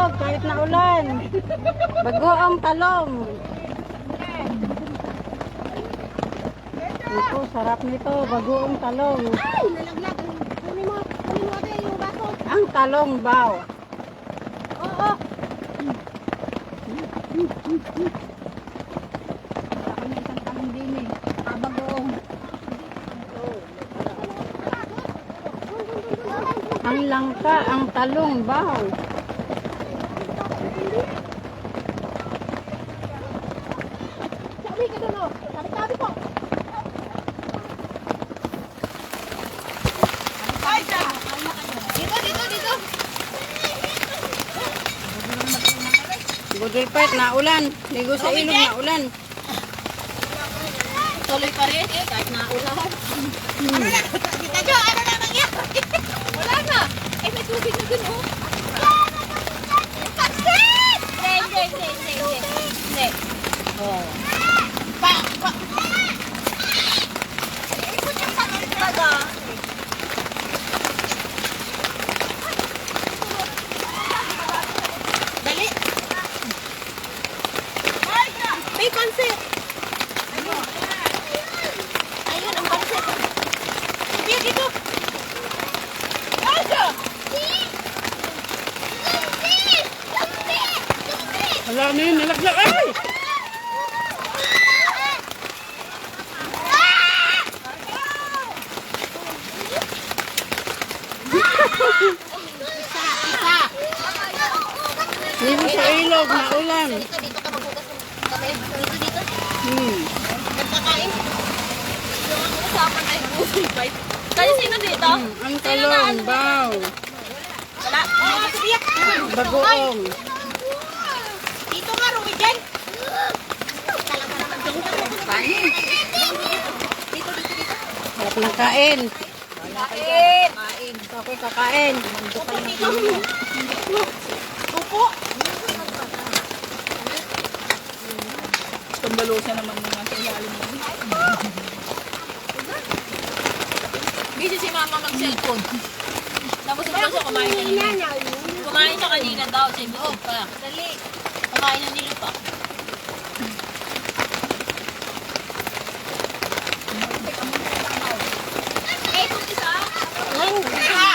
Ilog kahit na ulan. Bago ang talong. Ito, sarap nito. Bago ang talong. Ay, nalaglag. Kunin mo, kunin mo yung baso. Ang talong baw. Oo. Eh. Kabagoong. Ang langka, ang talong baw. Sabi ka doon, oh. Sabi-sabi ko. Dito, dito, dito. Budol part na ulan. Ligo sa ilog na ulan. Tuloy pa rin eh, kahit naulan. Kita Jo, ano na nangyari? Wala na. Eh, may tubig na dun, oh. Hindi, hindi, hindi, hindi. Hindi. Oh. Pa, pa. Ikot yung sakit talaga. Dali. May pansit. Ayun, ang pansit. Sige, dito. Aso! Wala na yun, nalaglag. Ay! Isa, isa. Ligo sa ilog na ulan. Dito, dito ka maghugas ng kamay. Dito, dito. Hmm. Nagkakain. Yung ang usapan ay buhay pa. Kaya sino dito? Ang talong baw. Wala. Wala. Bagoong. Dito nga, Rumi dyan. Dito, dito, dito. Harap ng kain. Kain. Ako kakain. Upo dito. Upo. Pambalusan naman ng nasa ilalim mo. Busy si mama mag-cellphone. Tapos ito siya kumain kanina. Kumain siya kanina daw sa loob pa. Dali. Kumain na nila pa. Eh, kung isa? Ay, isa.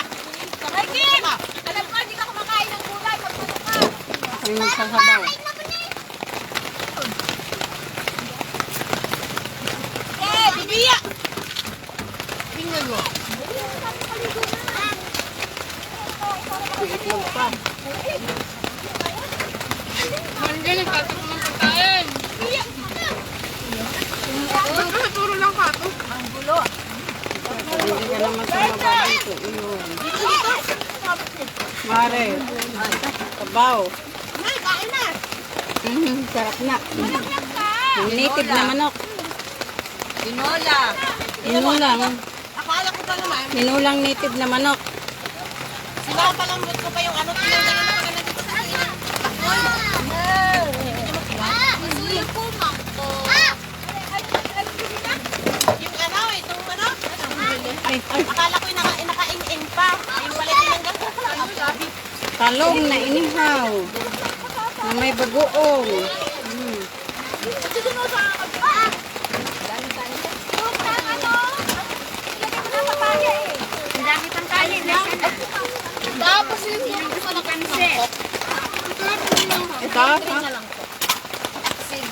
Ay, Kim! Alam ko, hindi ka kumakain ng gulay. Magpuno ka. Ang magsasabaw. Eh, bibiya! Tingnan mo. Itlog pa. Hindi, nagtatak ng pagkain. Ba't ka naturo lang ka to? Ang gulo. Hindi ka naman dito. Iyon. Dito, dito. Mare. Kabaw. Na. Mm, sarap na. Malaglag ka. Ang native na manok. Tinola. Minulang. Akala ko pa naman, Minulang native na manok. sinapalambot ko pa yung ano, tinanggalan na pala dito sa akin. Ko ano, ano, akala ko naka-in-in pa. Yung pala tinanggal. Talong na inihaw. May bagoong. Mm. Ano, eh. Kaya. Tapos yung na kanse. Ito,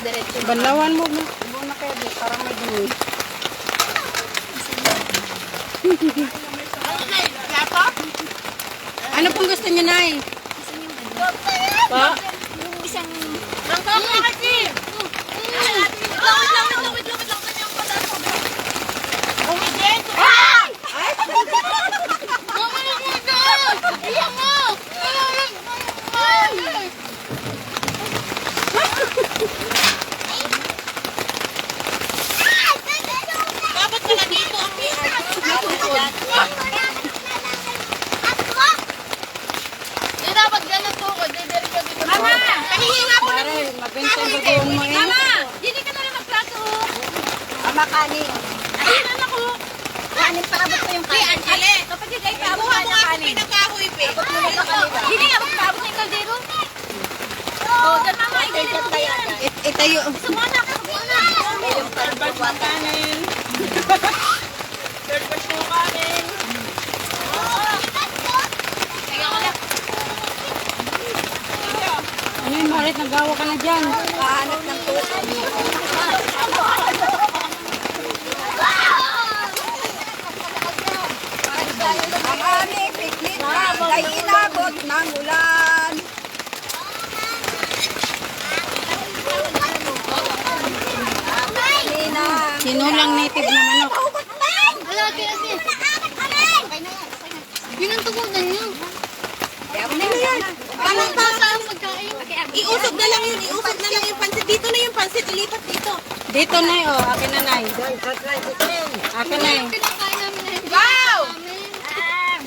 diretso. Balawan mo. mo. Muna kayo di. Parang may dumi. Ano? Ano pong gusto niyo, Nay? Pa? Yung isang... Mangkok na Sabihin sa bagong mo eh. Mama! Hindi ka na lang magplato. Ah, Ama, kanin. Ay, ano, mama ko. Kanin, paabot ko yung kanin. Ay, ale. Kapag hindi ay paabot ka na kanin. Pinagkahoy, pe. Abot mo na sa kanila. Hindi, abot paabot na yung kaldero. Oo, oh, dyan mama, ikilin mo yan. Itayo. Sumana ka, sumana. Ayun, parang kanin. Third batch mo kanin. Marit? Nagawa ka na dyan. Kahanap ng tubig. Ang aming picnic ay inabot ng ulan. Sinulang native na manok. Wala, kaya din. Yun ang tugunan niyo. Anong tasa ang pagkain? Iusog na lang yun, iusog na lang yung pansit. Dito na yung pansit, ilipat dito. Dito na oh. Akin na nay. Akin na Yung pinakain namin na hindi. Wow! namin.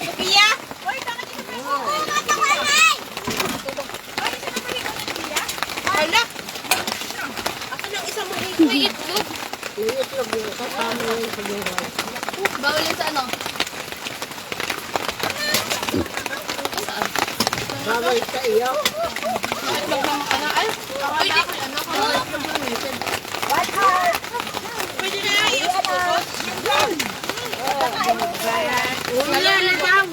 Sophia? Hala! Ako lang isang maliit. May itlog. Bawal yun sa ano? Itlog lang ka na. Ay, akala ko ano. Na lang iusog. Wala na daw.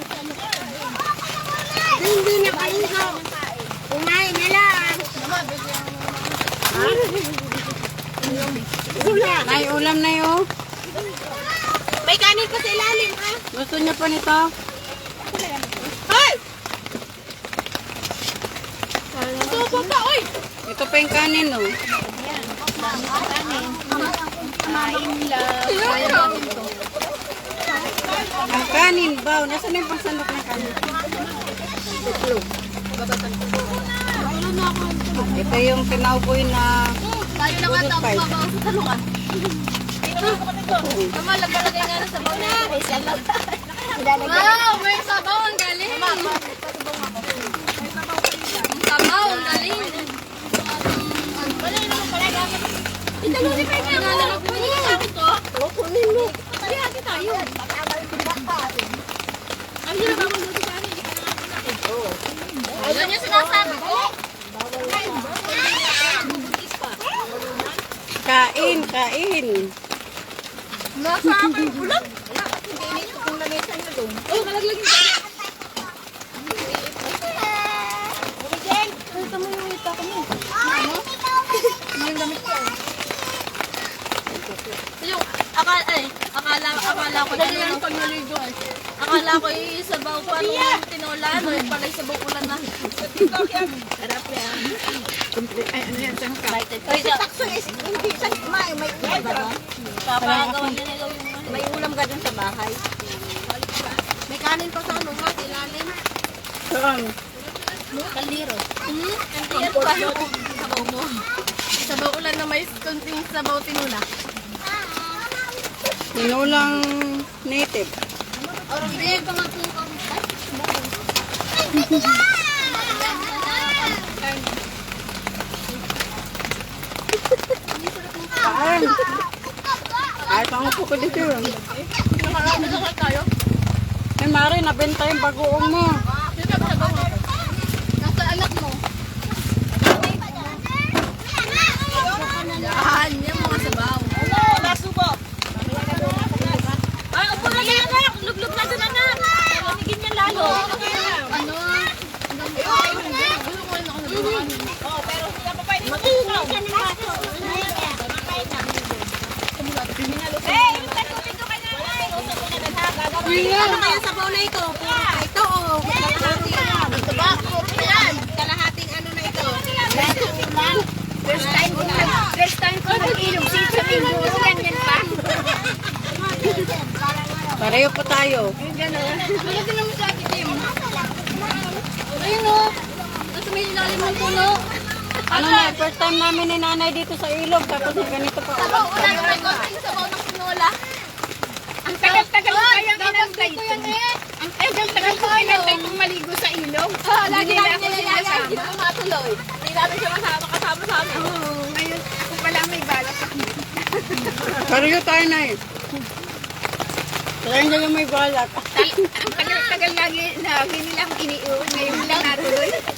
Hindi na kayo. Kumain na lang. Nay, ulam na yun. May kanin pa sa ilalim, ha? Gusto niyo pa nito? Pa, oy! Ito pa yung kanin, oh. Ang kanin ba? Nasaan yung pangsandok ng kanin? Ito yung tinawboy na sa talungan. Tama, lagay nga na sabaw na. Wow, may sabaw ang galing. Kain, kain. Nasa akin ulam. Hindi nito kung lamesa nyo doon. Oh, malaglag yung Yung akala ay akala akala ko Lagi yun. yan pag naligo. Akala ko yung sabaw pa nung tinola, no, yung pala yung sabaw ulan na. Ay, ano yan? Saan ka? Ay, sa Takso is hindi sa may may ulam ba no? papagawan niya nila yung ano. May ulam ka dun sa bahay. May kanin pa sa ano nga, ilalim. Saan? Kaldero. Hmm? Ano ba yung sabaw mo? Sabaw ulan na may konting sabaw tinula. Sinulang native. Kain. Ay, pangupo ko dito yun. Nakarami na tayo. Ay, Mari, nabenta yung bagoong mo. Sino ba sabaw mo? Nasa anak mo. Yan, yung mga sabaw. Ay, upo na yan, anak. Luglog na doon, anak. Lamigin niya lalo. Ano? Gusto ko rin ako sa kanin. Ano kaya sabaw na ito? Puro ka ito o kalahating Ito ba? Yan. kalahating ano na ito? First time ko na. First time ko nag-ilog si sa Mindoro. Ganyan pa. Pareho po tayo. Ano din naman sa akin, Tim? Ayun o. Nasa may ilalim ng puno. Ano na, first time namin ni nanay dito sa ilog. Tapos ganito pa. Sabaw, wala na may konting sabaw ng pinola. Ang tagal-tagal ko kayang inantay ko yan eh. Ang tagal-tagal ko inantay kung maligo sa ilog. Ah, lagi Hindi namin na ako sinasama. Hindi naman matuloy. Hindi namin siya masama kasama sa amin. Oo, ngayon, kung pala may balak ako. Pareho tayo na eh. Kaya nyo yung may balat. Tal- ang tagal-tagal lagi, lagi nilang iniiwan. Ngayon lang natuloy.